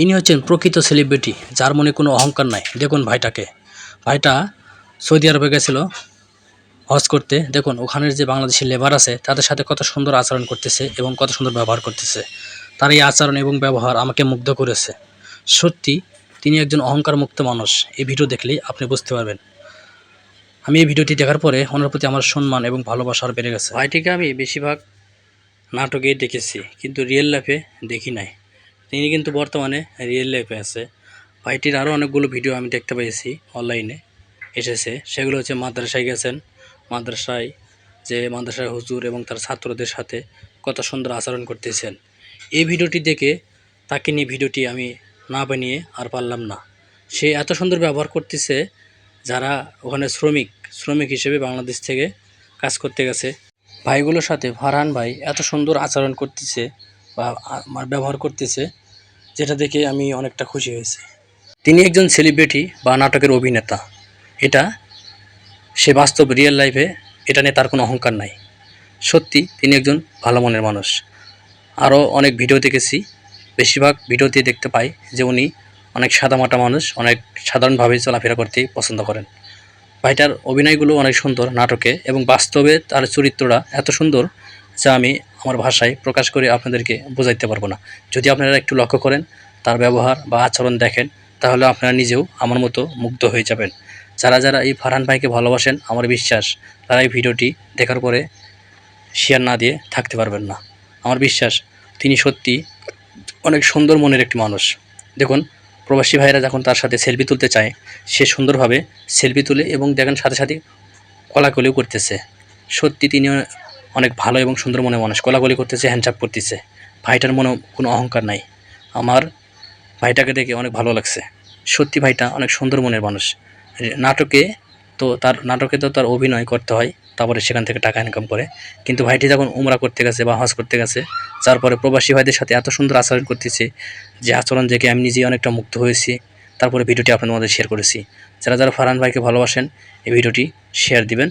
ইনি হচ্ছেন প্রকৃত সেলিব্রিটি যার মনে কোনো অহংকার নাই। দেখুন ভাইটাকে। ভাইটা সৌদি আরবে গেছিল, হজ করতে। দেখুন, ওখানের যে বাংলাদেশি লেবার আছে, তাদের সাথে কত সুন্দর আচরণ করতেছে এবং কত সুন্দর ব্যবহার করতেছে। তার এই আচরণ এবং ব্যবহার আমাকে মুগ্ধ করেছে। সত্যি, তিনি একজন অহংকার মুক্ত মানুষ। এই ভিডিও দেখলেই আপনি বুঝতে পারবেন। আমি এই ভিডিওটি দেখার পরে ওনার প্রতি আমার সম্মান এবং ভালোবাসা আর বেড়ে গেছে। ভাইটিকে আমি বেশিরভাগ নাটকে দেখেছি, কিন্তু রিয়েল লাইফে দেখি নাই। তিনি কিন্তু বর্তমানে রিয়েল লাইফে আছে। ভাইটির আরও অনেকগুলো ভিডিও আমি দেখতে পেয়েছি অনলাইনে এসেছে। সেগুলো হচ্ছে মাদ্রাসায় গেছেন। মাদ্রাসায় যে মাদ্রাসায় হুজুর এবং তার ছাত্রদের সাথে কত সুন্দর আচরণ করতেছেন। এই ভিডিওটি দেখে তাকে নিয়ে ভিডিওটি আমি না বানিয়ে আর পারলাম না। সে এত সুন্দর ব্যবহার করতেছে, যারা ওখানে শ্রমিক শ্রমিক হিসেবে বাংলাদেশ থেকে কাজ করতে গেছে। ভাইগুলোর সাথে ফারহান ভাই এত সুন্দর আচরণ করতেছে বা ব্যবহার করতেছে। যেটা দেখে আমি অনেকটা খুশি হয়েছি। তিনি একজন সেলিব্রিটি বা নাটকের অভিনেতা। এটা সে বাস্তব রিয়েল লাইফে এটা নিয়ে তার কোনো অহংকার নাই। সত্যি, তিনি একজন ভালো মনের মানুষ। আরও অনেক ভিডিও দেখেছি। বেশিরভাগ ভিডিওতে দেখতে পাই যে উনি অনেক সাদামাটা মানুষ, অনেক সাধারণভাবে চলাফেরা করতে পছন্দ করেন। ভাইটার অভিনয়গুলো অনেক সুন্দর নাটকে এবং বাস্তবে তার চরিত্রটা এত সুন্দর যা আমি আমার ভাষায় প্রকাশ করে আপনাদেরকে বোঝাইতে পারব না। যদি আপনারা একটু লক্ষ্য করেন, তার ব্যবহার বা আচরণ দেখেন, তাহলে আপনারা নিজেও আমার মতো মুগ্ধ হয়ে যাবেন। যারা যারা এই ফারহান ভাইকে ভালোবাসেন, আমার বিশ্বাস, তারা এই ভিডিওটি দেখার পরে শেয়ার না দিয়ে থাকতে পারবেন না। আমার বিশ্বাস, তিনি সত্যি অনেক সুন্দর মনের একটি মানুষ। দেখুন, প্রবাসী ভাইরা যখন তার সাথে সেলফি তুলতে চায়, সে সুন্দরভাবে সেলফি তুলে এবং দেখেন সাথে সাথে কলাকলিও করতেছে। সত্যি তিনি অনেক ভালো এবং সুন্দর মনে মানুষ কলাকলি করতেছে হ্যান্ডচাপ করতেছে। ভাইটার মনে কোনো অহংকার নাই। আমার ভাইটাকে দেখে অনেক ভালো লাগছে। সত্যি ভাইটা অনেক সুন্দর মনের মানুষ। নাটকে তো তার, নাটকে তো তার অভিনয় করতে হয়, তারপরে সেখান থেকে টাকা ইনকাম করে। কিন্তু ভাইটি যখন উমরা করতে গেছে বা হজ করতে গেছে তারপরে প্রবাসী ভাইদের সাথে এত সুন্দর আচরণ করতেছে যে আচরণ দেখে আমি নিজেই অনেকটা মুগ্ধ হয়েছি। তারপরে ভিডিওটি আপনাদের মধ্যে শেয়ার করেছি। যারা যারা ফারহান ভাইকে ভালোবাসেন, এই ভিডিওটি শেয়ার দিবেন।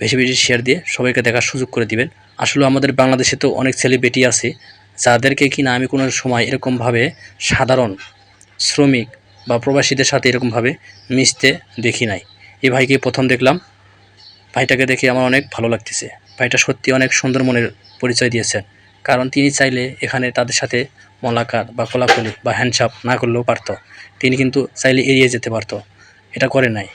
বেশি বেশি শেয়ার দিয়ে সবাইকে দেখার সুযোগ করে দিবেন। আসলে আমাদের বাংলাদেশে তো অনেক সেলিব্রিটি আছে, যাদেরকে কিনা আমি কোনো সময় এরকমভাবে সাধারণ শ্রমিক বা প্রবাসীদের সাথে এরকমভাবে মিশতে দেখি নাই। এই ভাইকে প্রথম দেখলাম। ভাইটাকে দেখে আমার অনেক ভালো লাগতেছে। ভাইটা সত্যি অনেক সুন্দর মনের পরিচয় দিয়েছেন। কারণ তিনি চাইলে এখানে তাদের সাথে মলাকাত বা কোলাকুলি বা হ্যান্ডসাপ না করলেও পারতো। তিনি কিন্তু চাইলে এড়িয়ে যেতে পারতো। এটা করে নাই।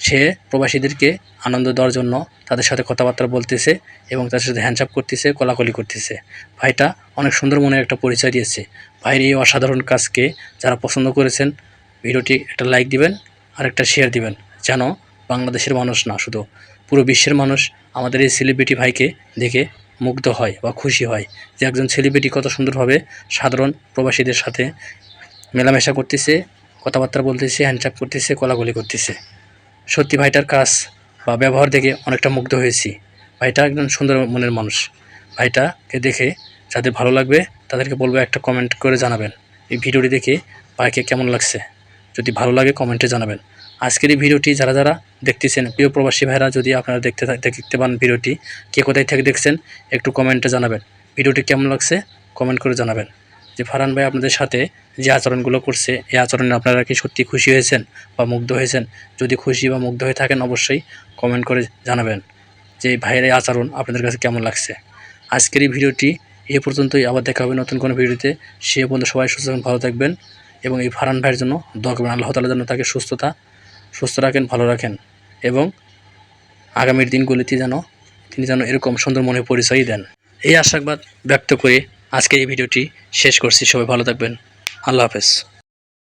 সে প্রবাসীদেরকে আনন্দ দেওয়ার জন্য তাদের সাথে কথাবার্তা বলতেছে এবং তাদের সাথে হ্যান্ডসাপ করতেছে, কোলাকুলি করতেছে। ভাইটা অনেক সুন্দর মনের একটা পরিচয় দিয়েছে। ভাইয়ের এই অসাধারণ কাজকে যারা পছন্দ করেছেন, ভিডিওটি একটা লাইক দিবেন আর একটা শেয়ার দিবেন, যেন বাংলাদেশের মানুষ না, শুধু পুরো বিশ্বের মানুষ আমাদের এই সেলিব্রিটি ভাইকে দেখে মুগ্ধ হয় বা খুশি হয় যে একজন সেলিব্রিটি কত সুন্দরভাবে সাধারণ প্রবাসীদের সাথে মেলামেশা করতেছে, কথাবার্তা বলতেছে হ্যান্ডচাপ করতেছে কলাগুলি করতেছে। সত্যি ভাইটার কাজ বা ব্যবহার দেখে অনেকটা মুগ্ধ হয়েছি। ভাইটা একজন সুন্দর মনের মানুষ। ভাইটাকে দেখে যাদের ভালো লাগবে তাদেরকে বলব একটা কমেন্ট করে জানাবেন। এই ভিডিওটি দেখে ভাইকে কেমন লাগছে? যদি ভালো লাগে কমেন্টে জানাবেন। আজকের এই ভিডিওটি যারা যারা দেখতেছেন, প্রিয় প্রবাসী ভাইরা যদি আপনারা দেখতে দেখতে পান ভিডিওটি, কে কোথায় থেকে দেখছেন একটু কমেন্টে জানাবেন। ভিডিওটি কেমন লাগছে? কমেন্ট করে জানাবেন। যে ফারহান ভাই আপনাদের সাথে যে আচরণগুলো করছে, এই আচরণে আপনারা কি সত্যি খুশি হয়েছেন বা মুগ্ধ হয়েছেন? যদি খুশি বা মুগ্ধ হয়ে থাকেন, অবশ্যই কমেন্ট করে জানাবেন যে এই ভাইয়ের এই আচরণ আপনাদের কাছে কেমন লাগছে। আজকের এই ভিডিওটি এ পর্যন্তই। আবার দেখা হবে নতুন কোনো ভিডিওতে। সে পর্যন্ত সবাই সুস্থ ভালো থাকবেন এবং এই ফারহান ভাইয়ের জন্য দোয়া করবেন। আল্লাহ তালার যেন তাকে সুস্থতা, সুস্থ রাখেন, ভালো রাখেন এবং আগামীর দিনগুলিতে যেন তিনি যেন এরকম সুন্দর মনে পরিচয়ই দেন। এই আশাবাদ ব্যক্ত করে আজকের এই ভিডিওটি শেষ করছি। সবাই ভালো থাকবেন। আল্লাহ হাফেজ।